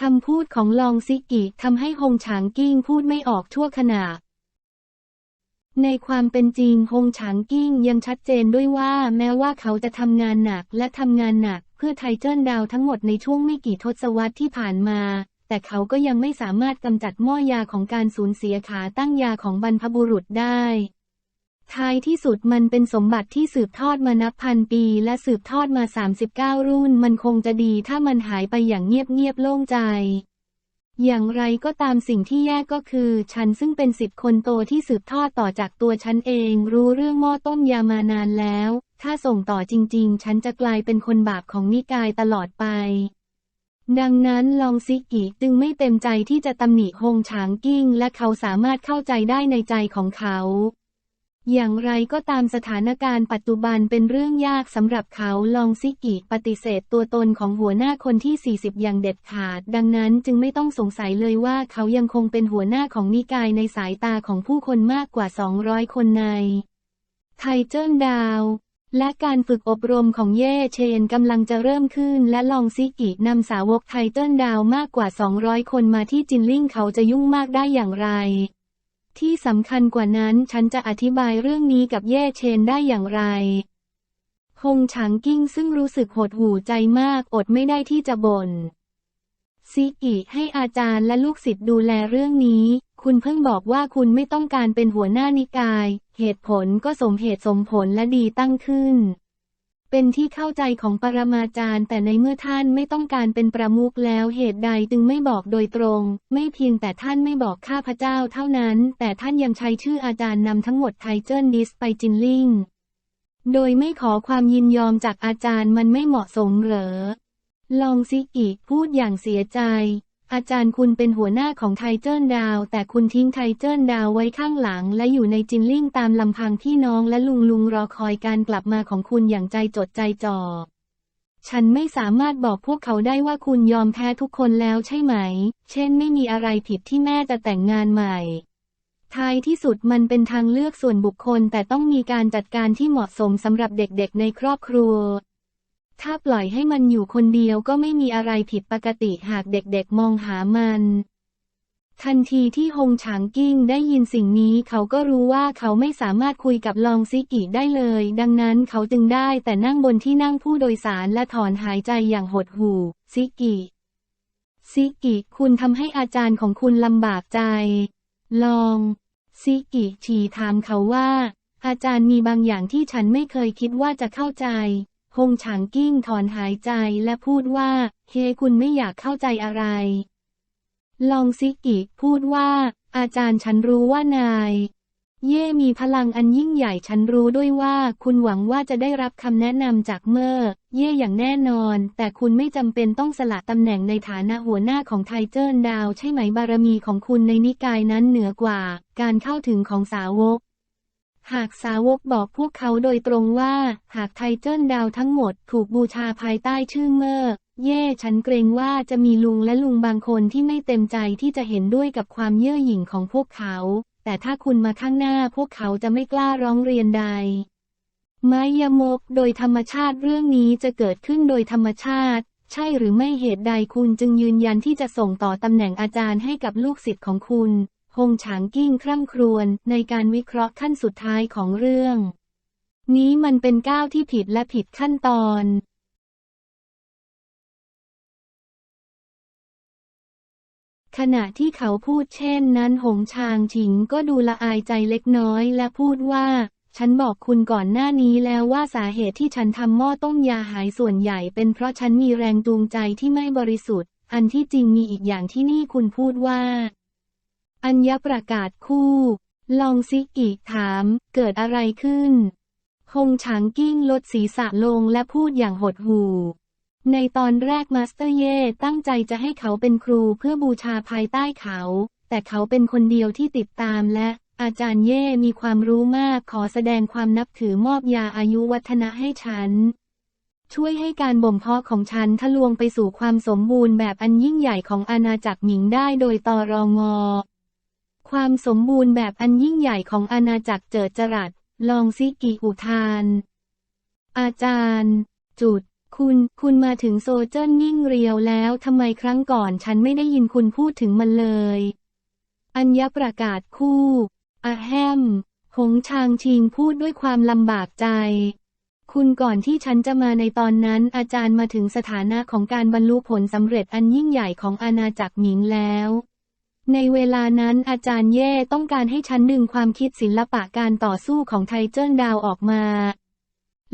คำพูดของลองซิกิทำให้ฮงฉางกิ้งพูดไม่ออกชั่วขณะ ในความเป็นจริงฮงฉางกิ้งยังชัดเจนด้วยว่าแม้ว่าเขาจะทำงานหนักและทำงานหนัก เพื่อไทเจิ้นดาวทั้งหมดในช่วงไม่กี่ทศวรรษที่ผ่านมา แต่เขาก็ยังไม่สามารถกำจัดหม้อยาของการสูญเสียขาตั้งยาของบรรพบุรุษได้ ท้ายที่สุดมันเป็นสมบัติที่สืบทอดมานับพันปี และสืบทอดมา 39 รุ่น มันคงจะดีถ้ามันหายไปอย่างเงียบๆโล่งใจ อย่างไรก็ตามสิ่งที่แย่ก็คือ ฉันซึ่งเป็นสิทธิ์คนโตที่สืบทอดต่อจากตัวฉันเอง รู้เรื่องหม้อต้มยามานานแล้ว ถ้าส่งต่อจริง ๆ ฉันจะกลายเป็นคนบาปของนิกายตลอดไปดังนั้นลองซิกิจึงไม่เต็มใจที่จะตำหนิฮงฉางกิ้ง และเขาสามารถเข้าใจได้ในใจของเขา อย่างไรก็ตามสถานการณ์ปัจจุบันเป็นเรื่องยากสำหรับเขาลองซิกิปฏิเสธตัวตนของหัวหน้าคนที่ 40 อย่างเด็ดขาด ดังนั้นจึงไม่ต้องสงสัยเลยว่าเขายังคงเป็นหัวหน้าของนิกายในสายตาของผู้คนมากกว่า 200 คนในไทเจิ้นดาว และการฝึกอบรมของเย่เชนกำลังจะเริ่มขึ้น และลองซิกินำสาวกไทเจิ้นดาวมากกว่า 200 คนมาที่จินลิ่งเขาจะยุ่งมากได้อย่างไร ที่สำคัญกว่านั้นฉันจะอธิบายเรื่องนี้กับเย่เชนได้อย่างไรฮงฉางกิ้งซึ่งรู้สึกหดหู่ใจมากอดไม่ได้ที่จะบน่นซิกิให้อาจารย์และลูกศิษย์ดูแลเรื่องนี้ คุณเพิ่งบอกว่าคุณไม่ต้องการเป็นหัวหน้านิกาย เหตุผลก็สมเหตุสมผลและดีตั้งขึ้น เป็นที่เข้าใจของปรมาจารย์ แต่ในเมื่อท่านไม่ต้องการเป็นประมุขแล้วเหตุใดจึงไม่บอกโดยตรง ไม่เพียงแต่ท่านไม่บอกข้าพเจ้าเท่านั้น แต่ท่านยังใช้ชื่ออาจารย์นำทั้งหมดไทเจิ้นดิสไปจินลิงโดยไม่ขอความยินยอมจากอาจารย์มันไม่เหมาะสมเหรอ ลองซิกิพูดอย่างเสียใจ อาจารย์คุณเป็นหัวหน้าของไทเจิ้นดาว แต่คุณทิ้งไทเจิ้นดาวไว้ข้างหลัง และอยู่ในจินลิ่งตามลำพังพี่น้องและลุงลุงรอคอยการกลับมาของคุณอย่างใจจดใจจ่อ ฉันไม่สามารถบอกพวกเขาได้ว่าคุณยอมแพ้ทุกคนแล้วใช่ไหม เช่นไม่มีอะไรผิดที่แม่จะแต่งงานใหม่ ท้ายที่สุดมันเป็นทางเลือกส่วนบุคคลแต่ต้องมีการจัดการที่เหมาะสมสำหรับเด็กๆในครอบครัว ถ้าปล่อยให้มันอยู่คนเดียวก็ไม่มีอะไรผิดปกติหากเด็กๆมองหามัน ทันทีที่ฮงฉางกิ้งได้ยินสิ่งนี้เขาก็รู้ว่าเขาไม่สามารถคุยกับลองซิกิได้เลย ดังนั้นเขาจึงได้แต่นั่งบนที่นั่งผู้โดยสารและถอนหายใจอย่างหดหู่ ซิกิซิกิคุณทำให้อาจารย์ของคุณลำบากใจ ลอง ซิกิฉีถามเขาว่า อาจารย์มีบางอย่างที่ฉันไม่เคยคิดว่าจะเข้าใจ ฮงฉางกิ้งถอนหายใจและพูดว่า เฮคุณไม่อยากเข้าใจอะไร ลองซิกิพูดว่า อาจารย์ฉันรู้ว่านาย เย่มีพลังอันยิ่งใหญ่ฉันรู้ด้วยว่า คุณหวังว่าจะได้รับคำแนะนำจากเมอร์เย่อย่างแน่นอน แต่คุณไม่จำเป็นต้องสละตำแหน่งในฐานะหัวหน้าของไทเจิ้นดาว ใช่ไหมบารมีของคุณในนิกายนั้นเหนือกว่า การเข้าถึงของสาวก หากสาวกบอกพวกเขาโดยตรงว่า หากไทเจิ้นดาวทั้งหมดถูกบูชาภายใต้ชื่อเมอร์เย่ฉันเกรงว่าจะมีลุงและลุงบางคนที่ไม่เต็มใจที่จะเห็นด้วยกับความเย่อหยิ่งของพวกเขา แต่ถ้าคุณมาข้างหน้าพวกเขาจะไม่กล้าร้องเรียนใดไม้ยมกโดยธรรมชาติเรื่องนี้จะเกิดขึ้นโดยธรรมชาติ ใช่หรือไม่เหตุใดคุณจึงยืนยันที่จะส่งต่อตำแหน่งอาจารย์ให้กับลูกศิษย์ของคุณ ฮงฉางกิ้งคร่ำครวญในการวิเคราะห์ขั้นสุดท้ายของเรื่อง นี้มันเป็นก้าวที่ผิดและผิดขั้นตอนขณะที่เขาพูดเช่นนั้นหงชางฉิงก็ดูละอายใจเล็กน้อยและพูดว่า ฉันบอกคุณก่อนหน้านี้แล้วว่าสาเหตุที่ฉันทำหม้อต้มยาหายส่วนใหญ่ เป็นเพราะฉันมีแรงจูงใจที่ไม่บริสุทธิ์ อันที่จริงมีอีกอย่างที่นี่คุณพูดว่า อัญญประกาศคู่ ลองซิกิถาม เกิดอะไรขึ้นฮงฉางกิ้งลดศีรษะลงและพูดอย่างหดหู่ ในตอนแรกมาสเตอร์เย่ตั้งใจจะให้เขาเป็นครูเพื่อบูชาภายใต้เขา แต่เขาเป็นคนเดียวที่ติดตามและอาจารย์เย่มีความรู้มากขอแสดงความนับถือมอบยาอายุวัฒนะให้ฉัน ช่วยให้การบ่มเพาะของฉันทะลวงไปสู่ความสมบูรณ์แบบอันยิ่งใหญ่ของอาณาจักรหมิงได้โดยตอรองอ ความสมบูรณ์แบบอันยิ่งใหญ่ของอาณาจักรเจิดจรัส ลองซิกิอุทาน อาจารย์ จุด คุณ คุณมาถึงโซเจิ้นนิ่งเรียวแล้วทำไมครั้งก่อนฉันไม่ได้ยินคุณพูดถึงมันเลย อัญญประกาศคู่อะแฮม หงชางชิงพูดด้วยความลำบากใจ คุณก่อนที่ฉันจะมาในตอนนั้นอาจารย์มาถึงสถานะของการบรรลุผลสำเร็จอันยิ่งใหญ่ของอาณาจักรหมิงแล้ว ในเวลานั้นอาจารย์เย่ต้องการให้ฉันดึงความคิดศิลปะการต่อสู้ของไทเจิ้นดาวออกมา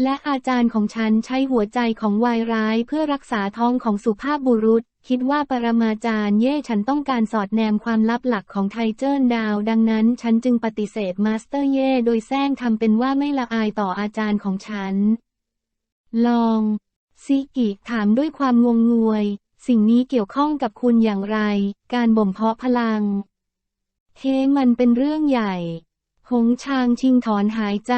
และอาจารย์ของฉันใช้หัวใจของวายร้ายเพื่อรักษาท้องของสุภาพบุรุษ คิดว่าปรมาจารย์เย่ฉันต้องการสอดแนมความลับหลักของไทเจิ้นดาว ดังนั้นฉันจึงปฏิเสธมาสเตอร์เย่โดยแซงทำเป็นว่าไม่ละอายต่ออาจารย์ของฉัน ลองซิกิถามด้วยความงงงวย สิ่งนี้เกี่ยวข้องกับคุณอย่างไร การบ่มเพาะพลัง เฮ้มันเป็นเรื่องใหญ่ หงชางชิงถอนหายใจ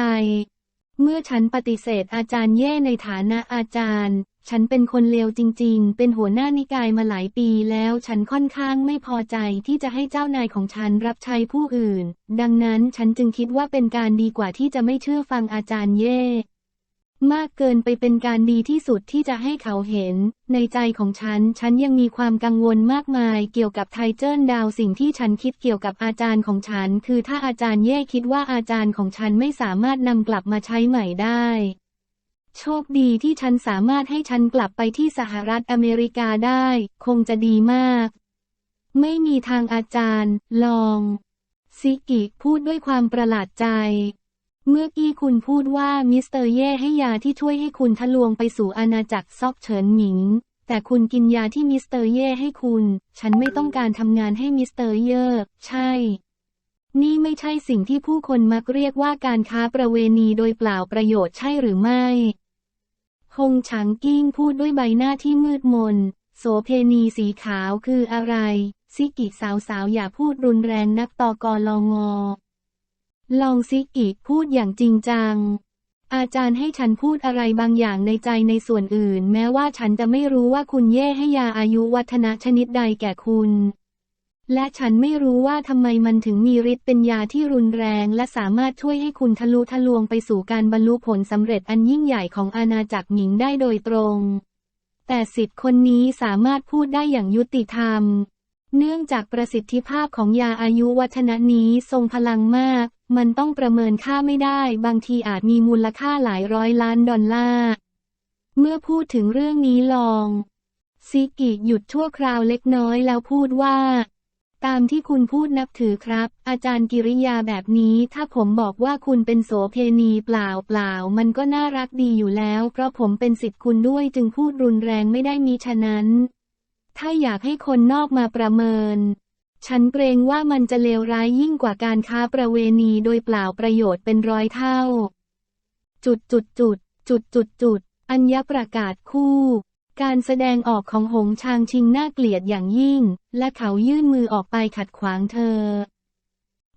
เมื่อฉันปฏิเสธอาจารย์เย่ในฐานะอาจารย์ ฉันเป็นคนเลวจริง ๆ เป็นหัวหน้านิกายมาหลายปีแล้ว ฉันค่อนข้างไม่พอใจที่จะให้เจ้านายของฉันรับใช้ผู้อื่น ดังนั้นฉันจึงคิดว่าเป็นการดีกว่าที่จะไม่เชื่อฟังอาจารย์เย่ มากเกินไปเป็นการดีที่สุดที่จะให้เขาเห็น ในใจของฉัน ฉันยังมีความกังวลมากมายเกี่ยวกับไทเจิ้นดาวสิ่งที่ฉันคิดเกี่ยวกับอาจารย์ของฉัน คือถ้าอาจารย์เย่คิดว่าอาจารย์ของฉันไม่สามารถนำกลับมาใช้ใหม่ได้ โชคดีที่ฉันสามารถให้ฉันกลับไปที่สหรัฐอเมริกาได้ คงจะดีมาก ไม่มีทางอาจารย์ ลอง ซิกิพูดด้วยความประหลาดใจ เมื่อกี้คุณพูดว่ามิสเตอร์เย่ให้ยาที่ช่วยให้คุณทะลวงไปสู่อาณาจักรซอกเฉินหมิง แต่คุณกินยาที่มิสเตอร์เย่ให้คุณ ฉันไม่ต้องการทำงานให้มิสเตอร์เย่ใช่ นี่ไม่ใช่สิ่งที่ผู้คนมักเรียกว่าการค้าประเวณีโดยเปล่าประโยชน์ใช่หรือไม่ฮงฉางกิ้งพูดด้วยใบหน้าที่มืดมน โสเพณีสีขาวคืออะไร ซิกิสาวๆอย่าพูดรุนแรงนักตอกอลองอ ลองซิกิพูดอย่างจริงจัง อาจารย์ให้ฉันพูดอะไรบางอย่างในใจในส่วนอื่น แม้ว่าฉันจะไม่รู้ว่าคุณเย่ให้ยาอายุวัฒนะชนิดใดแก่คุณ และฉันไม่รู้ว่าทำไมมันถึงมีฤทธิ์เป็นยาที่รุนแรง และสามารถช่วยให้คุณทะลุทะลวงไปสู่การบรรลุผลสำเร็จอันยิ่งใหญ่ของอาณาจักรหญิงได้โดยตรง แต่สิทธิ์คนนี้สามารถพูดได้อย่างยุติธรรมเนื่องจากประสิทธิภาพของยาอายุวัฒนะนี้ทรงพลังมาก มันต้องประเมินค่าไม่ได้ บางทีอาจมีมูลค่าหลายร้อยล้านดอลลาร์ เมื่อพูดถึงเรื่องนี้ลองซิกิหยุดชั่วคราวเล็กน้อยแล้วพูดว่า ตามที่คุณพูดนับถือครับ อาจารย์กิริยาแบบนี้ถ้าผมบอกว่าคุณเป็นโสเพณีเปล่าเปล่า มันก็น่ารักดีอยู่แล้ว เพราะผมเป็นสิทธิ์คุณด้วยจึงพูดรุนแรงไม่ได้มีฉะนั้น ถ้าอยากให้คนนอกมาประเมิน ฉันเกรงว่ามันจะเลวร้ายยิ่งกว่าการค้าประเวณีโดยเปล่าประโยชน์เป็นร้อยเท่า จุดจุดจุดจุดจุดจุดอัญญประกาศคู่ การแสดงออกของหงชางชิงน่าเกลียดอย่างยิ่ง และเขายื่นมือออกไปขัดขวางเธอ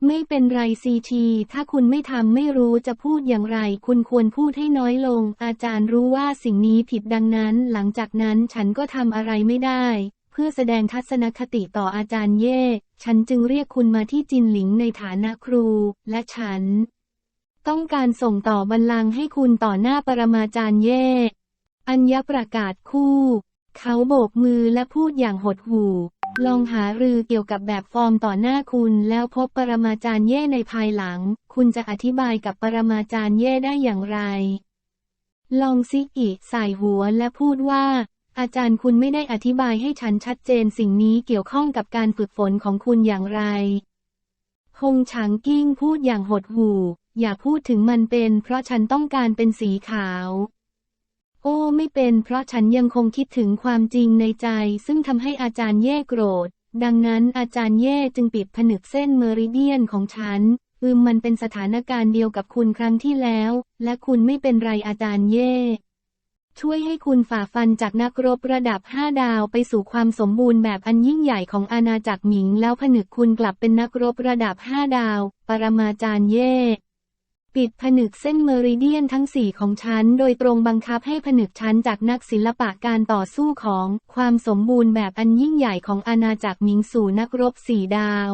ไม่เป็นไรซีทีถ้าคุณไม่ทำไม่รู้จะพูดอย่างไร คุณควรพูดให้น้อยลง อาจารย์รู้ว่าสิ่งนี้ผิดดังนั้น หลังจากนั้นฉันก็ทำอะไรไม่ได้ พื่อแสดงทัศนคติต่ออาจารย์เย่ ฉันจึงเรียกคุณมาที่จินหลิงในฐานะครู และฉัน ต้องการส่งต่อบัลลังก์ให้คุณต่อหน้าปรมาจารย์เย่ อัญญประกาศคู่ เขาโบกมือและพูดอย่างหดหู่ ลองหารือเกี่ยวกับแบบฟอร์มต่อหน้าคุณแล้วพบปรมาจารย์เย่ในภายหลัง คุณจะอธิบายกับปรมาจารย์เย่ได้อย่างไร ลองซิกิใส่หัวและพูดว่า อาจารย์คุณไม่ได้อธิบายให้ฉันชัดเจนสิ่งนี้เกี่ยวข้องกับการฝึกฝนของคุณอย่างไรฮงฉางกิ้งพูดอย่างหดหู่ อย่าพูดถึงมันเป็น เพราะฉันต้องการเป็นสีขาว โอ้ไม่เป็น เพราะฉันยังคงคิดถึงความจริงในใจ ซึ่งทำให้อาจารย์เย่โกรธ ดังนั้นอาจารย์เย่จึงปิดผนึกเส้นเมริเดียนของฉันอืมมันเป็นสถานการณ์เดียวกับคุณครั้งที่แล้ว และคุณไม่เป็นไรอาจารย์เย่ ช่วยให้คุณฝ่าฟันจากนักรบระดับ 5 ดาวไปสู่ความสมบูรณ์แบบอันยิ่งใหญ่ของอาณาจักรหมิง แล้วผนึกคุณกลับเป็นนักรบระดับ 5 ดาว ปรมาจารย์เย่ปิดผนึกเส้นเมริเดียนทั้งสี่ของฉันโดยตรงบังคับให้ผนึกฉันจากนักศิลปะการต่อสู้ของความสมบูรณ์แบบอันยิ่งใหญ่ของอาณาจักรหมิงสู่นักรบสี่ดาว